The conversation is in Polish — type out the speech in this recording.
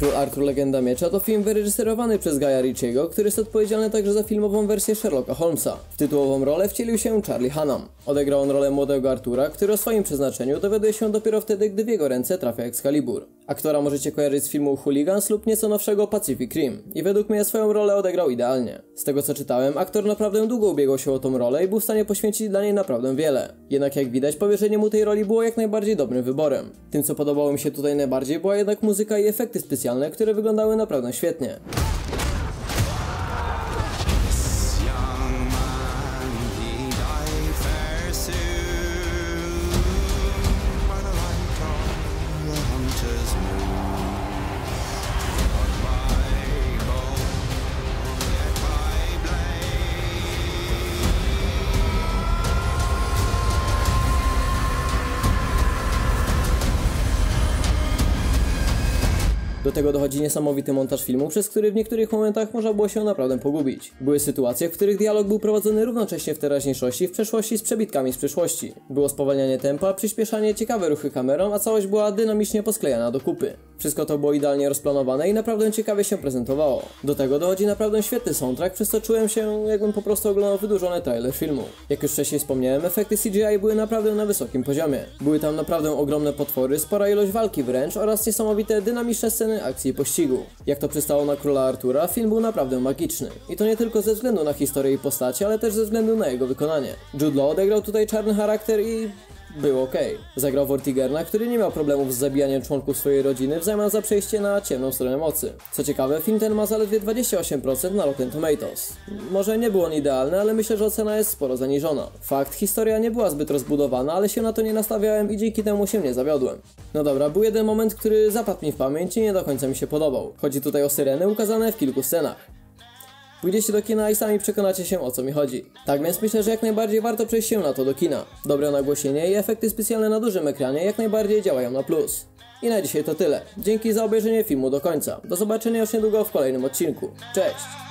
Król Arthur Legenda Miecza to film wyreżyserowany przez Gaja Ritchiego, który jest odpowiedzialny także za filmową wersję Sherlocka Holmesa. W tytułową rolę wcielił się Charlie Hunnam. Odegrał on rolę młodego Artura, który o swoim przeznaczeniu dowiaduje się dopiero wtedy, gdy w jego ręce trafia Excalibur. Aktora możecie kojarzyć z filmu Hooligans lub nieco nowszego Pacific Rim i według mnie swoją rolę odegrał idealnie. Z tego co czytałem, aktor naprawdę długo ubiegał się o tą rolę i był w stanie poświęcić dla niej naprawdę wiele. Jednak jak widać, powierzenie mu tej roli było jak najbardziej dobrym wyborem. Tym co podobało mi się tutaj najbardziej była jednak muzyka i efekty specjalne, które wyglądały naprawdę świetnie. Do tego dochodzi niesamowity montaż filmu, przez który w niektórych momentach można było się naprawdę pogubić. Były sytuacje, w których dialog był prowadzony równocześnie w teraźniejszości w przeszłości z przebitkami z przyszłości. Było spowalnianie tempa, przyspieszanie, ciekawe ruchy kamerą, a całość była dynamicznie posklejana do kupy. Wszystko to było idealnie rozplanowane i naprawdę ciekawie się prezentowało. Do tego dochodzi naprawdę świetny soundtrack, przez co czułem się jakbym po prostu oglądał wydłużony trailer filmu. Jak już wcześniej wspomniałem, efekty CGI były naprawdę na wysokim poziomie. Były tam naprawdę ogromne potwory, spora ilość walki wręcz oraz niesamowite dynamiczne sceny akcji i pościgu. Jak to przystało na króla Artura, film był naprawdę magiczny. I to nie tylko ze względu na historię i postaci, ale też ze względu na jego wykonanie. Jude Law odegrał tutaj czarny charakter i był ok. Zagrał Vortigerna, który nie miał problemów z zabijaniem członków swojej rodziny w zamian za przejście na ciemną stronę mocy. Co ciekawe, film ten ma zaledwie 28% na Rotten Tomatoes. Może nie był on idealny, ale myślę, że ocena jest sporo zaniżona. Fakt, historia nie była zbyt rozbudowana, ale się na to nie nastawiałem i dzięki temu się nie zawiodłem. No dobra, był jeden moment, który zapadł mi w pamięć i nie do końca mi się podobał. Chodzi tutaj o syreny ukazane w kilku scenach. Pójdziecie do kina i sami przekonacie się o co mi chodzi. Tak więc myślę, że jak najbardziej warto przejść się na to do kina. Dobre nagłośnienie i efekty specjalne na dużym ekranie jak najbardziej działają na plus. I na dzisiaj to tyle. Dzięki za obejrzenie filmu do końca. Do zobaczenia już niedługo w kolejnym odcinku. Cześć!